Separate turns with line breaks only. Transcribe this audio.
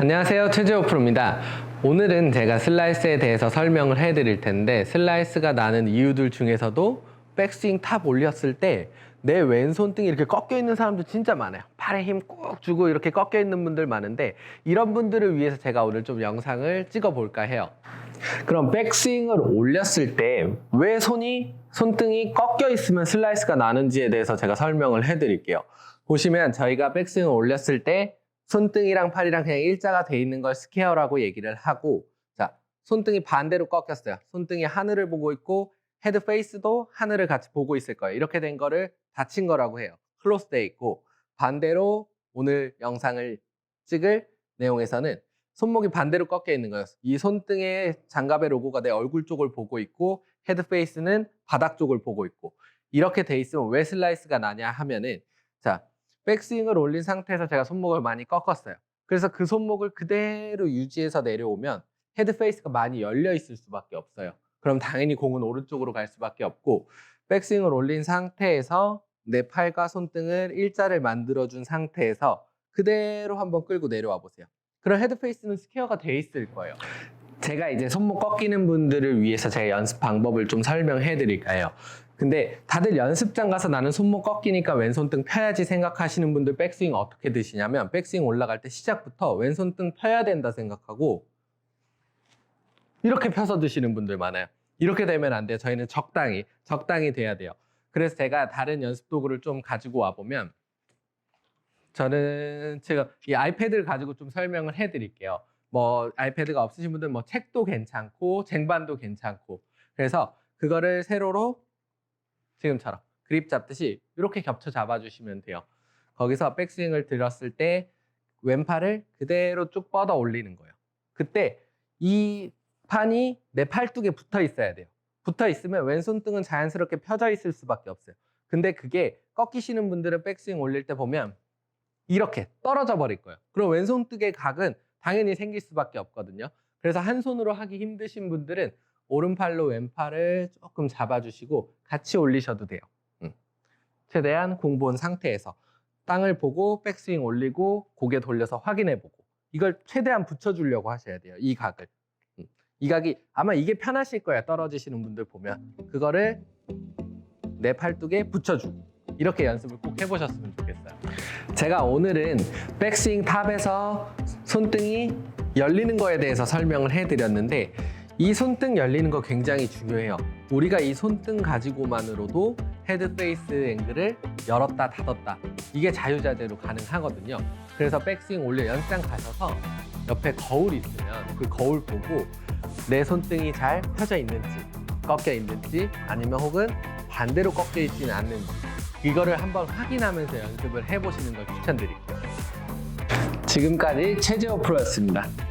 안녕하세요. 최재호 프로입니다. 오늘은 제가 슬라이스에 대해서 설명을 해드릴 텐데 슬라이스가 나는 이유들 중에서도 백스윙 탑 올렸을 때 내 왼손등이 이렇게 꺾여 있는 사람도 진짜 많아요. 팔에 힘꾹 주고 이렇게 꺾여 있는 분들 많은데 이런 분들을 위해서 제가 오늘 좀 영상을 찍어 볼까 해요. 그럼 백스윙을 올렸을 때 왜 손이 손등이 꺾여 있으면 슬라이스가 나는지에 대해서 제가 설명을 해드릴게요. 보시면 저희가 백스윙을 올렸을 때 손등이랑 팔이랑 그냥 일자가 돼 있는 걸 스퀘어라고 얘기를 하고 자 손등이 반대로 꺾였어요. 손등이 하늘을 보고 있고 헤드 페이스도 하늘을 같이 보고 있을 거예요. 이렇게 된 거를 닫힌 거라고 해요. 클로스 돼 있고 반대로 오늘 영상을 찍을 내용에서는 손목이 반대로 꺾여 있는 거예요. 이 손등의 장갑의 로고가 내 얼굴 쪽을 보고 있고 헤드 페이스는 바닥 쪽을 보고 있고 이렇게 돼 있으면 왜 슬라이스가 나냐 하면은 자 백스윙을 올린 상태에서 제가 손목을 많이 꺾었어요. 그래서 그 손목을 그대로 유지해서 내려오면 헤드 페이스가 많이 열려 있을 수밖에 없어요. 그럼 당연히 공은 오른쪽으로 갈 수밖에 없고 백스윙을 올린 상태에서 내 팔과 손등을 일자를 만들어준 상태에서 그대로 한번 끌고 내려와 보세요. 그럼 헤드 페이스는 스퀘어가 돼 있을 거예요. 제가 이제 손목 꺾이는 분들을 위해서 제가 연습 방법을 좀 설명해 드릴까요? 근데 다들 연습장 가서 나는 손목 꺾이니까 왼손 등 펴야지 생각하시는 분들 백스윙 어떻게 드시냐면 백스윙 올라갈 때 시작부터 왼손 등 펴야 된다 생각하고 이렇게 펴서 드시는 분들 많아요. 이렇게 되면 안 돼요. 저희는 적당히, 적당히 돼야 돼요. 그래서 제가 다른 연습 도구를 좀 가지고 와 보면 저는 제가 이 아이패드를 가지고 좀 설명을 해 드릴게요. 뭐 아이패드가 없으신 분들 뭐 책도 괜찮고 쟁반도 괜찮고 그래서 그거를 세로로 지금처럼 그립 잡듯이 이렇게 겹쳐 잡아주시면 돼요. 거기서 백스윙을 들었을 때 왼팔을 그대로 쭉 뻗어 올리는 거예요. 그때 이 판이 내 팔뚝에 붙어 있어야 돼요. 붙어 있으면 왼손등은 자연스럽게 펴져 있을 수밖에 없어요. 근데 그게 꺾이시는 분들은 백스윙 올릴 때 보면 이렇게 떨어져 버릴 거예요. 그럼 왼손등의 각은 당연히 생길 수밖에 없거든요. 그래서 한 손으로 하기 힘드신 분들은 오른팔로 왼팔을 조금 잡아주시고 같이 올리셔도 돼요. 음. 최대한 공 본 상태에서 땅을 보고 백스윙 올리고 고개 돌려서 확인해보고 이걸 최대한 붙여주려고 하셔야 돼요. 이 각을. 음. 이 각이 아마 이게 편하실 거예요. 떨어지시는 분들 보면 그거를 내 팔뚝에 붙여주고 이렇게 연습을 꼭 해보셨으면 좋겠어요. 제가 오늘은 백스윙 탑에서 손등이 열리는 거에 대해서 설명을 해드렸는데 이 손등 열리는 거 굉장히 중요해요. 우리가 이 손등 가지고만으로도 헤드 페이스 앵글을 열었다 닫았다 이게 자유자재로 가능하거든요. 그래서 백스윙 올려 연습장 가셔서 옆에 거울 있으면 그 거울 보고 내 손등이 잘 펴져 있는지 꺾여 있는지 아니면 혹은 반대로 꺾여 있지는 않는지 이거를 한번 확인하면서 연습을 해보시는 걸 추천드릴게요. 지금까지 최재호 프로였습니다.